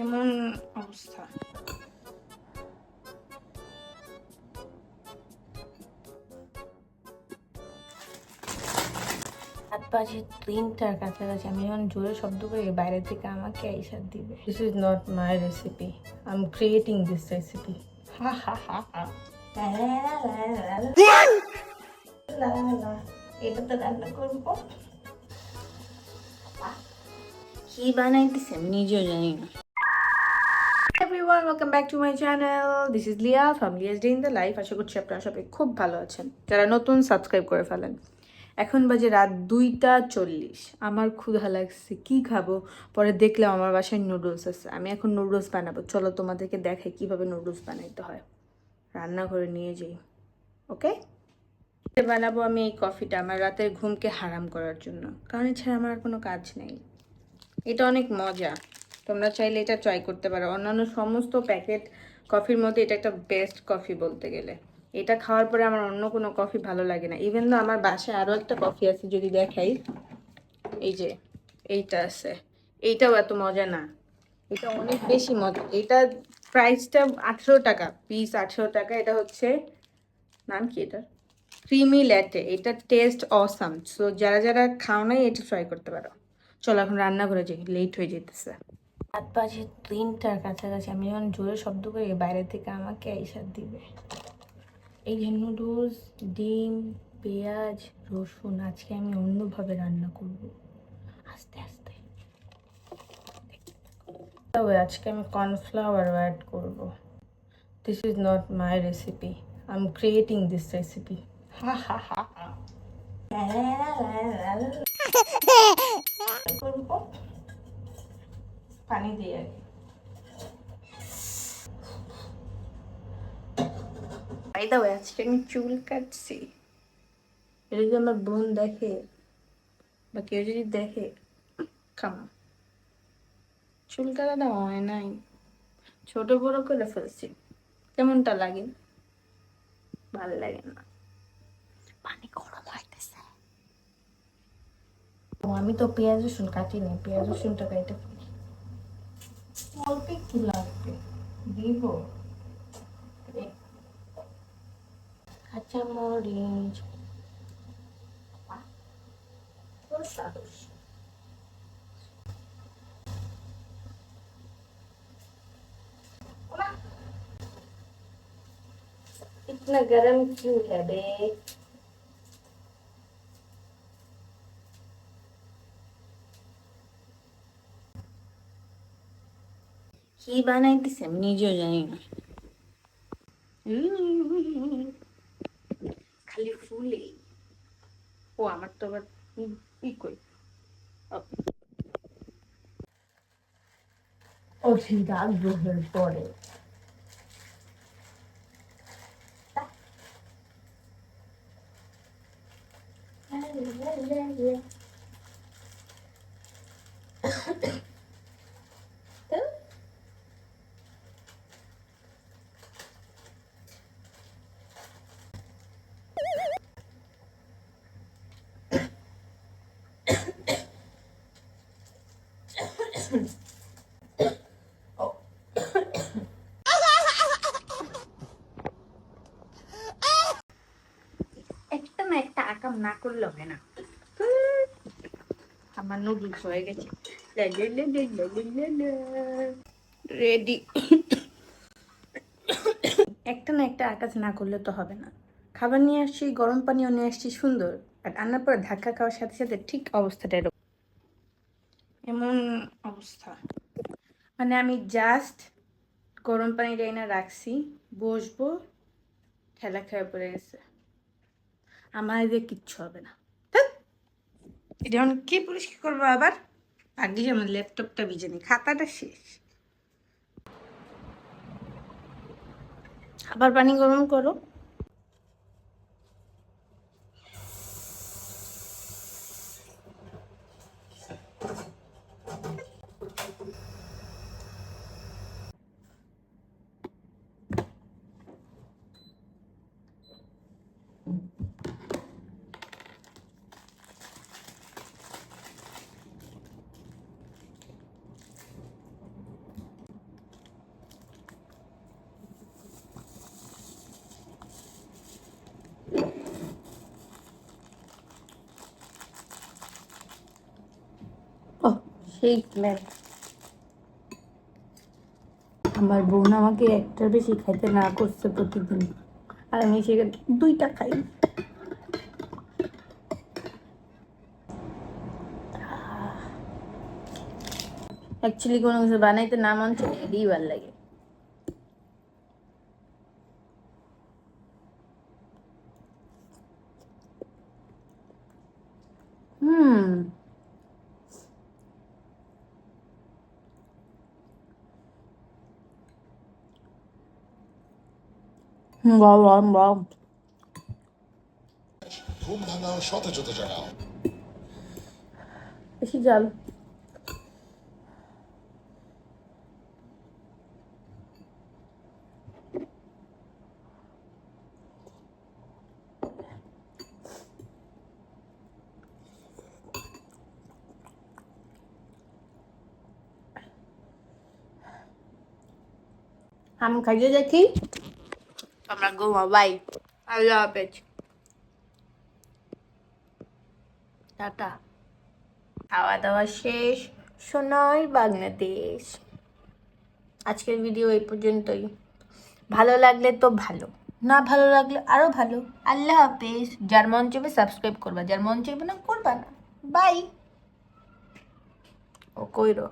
এমন অবস্থা। হাত বাজে তিনটার কাছাকাছি আমি যখন জোরে শব্দ করি বাইরে থেকে আমাকে আইসার দিবে। This is not my recipe I am creating this recipe ha ha ha. Ha এটা তো রান্না করব। কি বানাইতেছে আমি নিজেও জানি না। Everyone, welcome back to my channel. This is Leah from Leah's Day in the Life. আশা করছি আপনারা সবাই খুব ভালো আছেন। যারা নতুন সাবস্ক্রাইব করে ফেলেন। এখন বাজে রাত দুইটা চল্লিশ। আমার ক্ষুধা লাগছে, কি খাব? পরে দেখলাম আমার বাসায় নুডলস আছে। আমি এখন নুডলস বানাবো। চলো তোমাদেরকে দেখাই কীভাবে নুডলস বানাইতে হয়। রান্না করে নিয়ে যাই, ওকে? বানাবো আমি এই কফিটা আমার রাতের ঘুমকে হারাম করার জন্য। কারণ এছাড়া আমার কোনো কাজ নেই। এটা অনেক মজা। তোমরা চাইলে এটা ট্রাই করতে পারো। অন্যান্য সমস্ত প্যাকেট কফির মধ্যে এটা একটা বেস্ট কফি বলতে গেলে। এটা খাওয়ার পরে আমার অন্য কোনো কফি ভালো লাগে না। ইভেন তো আমার বাসায় আরও একটা কফি আছে, যদি দেখাই। এই যে, এইটা আছে। এইটাও এত মজা না। এটা অনেক বেশি মজা। এটা প্রাইসটা আঠেরো টাকা। পিস আঠেরো টাকা। এটা হচ্ছে, নাম কি এটা ক্রিমি ল্যাটে এটা টেস্ট অসাম সো যারা যারা খাও নাই, এটা ট্রাই করতে পারো। চলো, এখন রান্নাঘরে যাই। লেট হয়ে যেতেছে রাত বাজে তিনটার কাছাকাছি আমি যখন জোরে শব্দ করি বাইরে থেকে আমাকে আইসার দিবে। এই যে নুডলস ডিম পেঁয়াজ রসুন আজকে আমি অন্যভাবে রান্না করব। আস্তে আস্তে। তবে আজকে আমি কর্নফ্লাওয়ার অ্যাড করব। This is not my recipe I am creating this recipe ha ha ha ha করব পানি দিয়ে বাই আজকে আমি চুল কাটছি। এটা যদি আমার বোন দেখে? বা কেউ যদি দেখে কামা চুল কাটাটা হয় নাই। ছোট বড় করে ফেলছি। কেমনটা লাগে? ভালো লাগে না। পানি গরম হইতেছে। আমি তো পেঁয়াজ রসুন কাটিনি। পেঁয়াজ রসুনটা কাটে অল্প একটু লাগবে দিব এই কাঁচামরিচ বাহ, তোর সাহস। ওমা, इतना गरम क्यों है बे কি বানাইতেছে আমি নিজেও জানি না। খালি ফুলে। ও আমার তো আবার ই কই? অধিক আগ্রহের পরে। একটা না একটা না করলে হয় না। আমার হয়ে গেছে। রেডি একটা না একটা আকাশ না করলে তো হবে না। খাবার নিয়ে আসছি, গরম পানিও নিয়ে আসছি, সুন্দর। আর রান্নার পর ধাক্কা খাওয়ার সাথে সাথে ঠিক অবস্থাটা এমন অবস্থা। মানে আমি জাস্ট গরম পানি না রাখছি, বসবো, ঠেলা খেয়ে পড়ে গেছে। আমার এদের কিচ্ছু হবে না। এটা এখন কি পরিষ্কার করব আবার? আগে আমার ল্যাপটপটা ভিজে নি, খাতাটা শেষ। আবার পানি গরম করো। সেই প্ল্যান আমার বোন আমাকে একটা বেশি খাইতে না করছে প্রতিদিন। আর আমি সেখানে দুইটা খাই। অ্যাকচুয়ালি কোনো কিছু বানাইতে না মন চাই এটাই ভালো লাগে। বাহ বাহ বাহ ঘুম ভাঙাও জাগাও বেশি জাল। দেখি। আমরা ঘুমা বাই। আল্লাহ হাফেজ। টাটা। খাওয়া দাওয়া শেষ, সোনার বাংলাদেশ আজকের ভিডিও এই পর্যন্তই। ভালো লাগলে তো ভালো, না ভালো লাগলে আরও ভালো। আল্লাহ হাফেজ। যার মন চাইবে সাবস্ক্রাইব করবা, যার মন চাইবে না করবা না। বাই। ও কইরো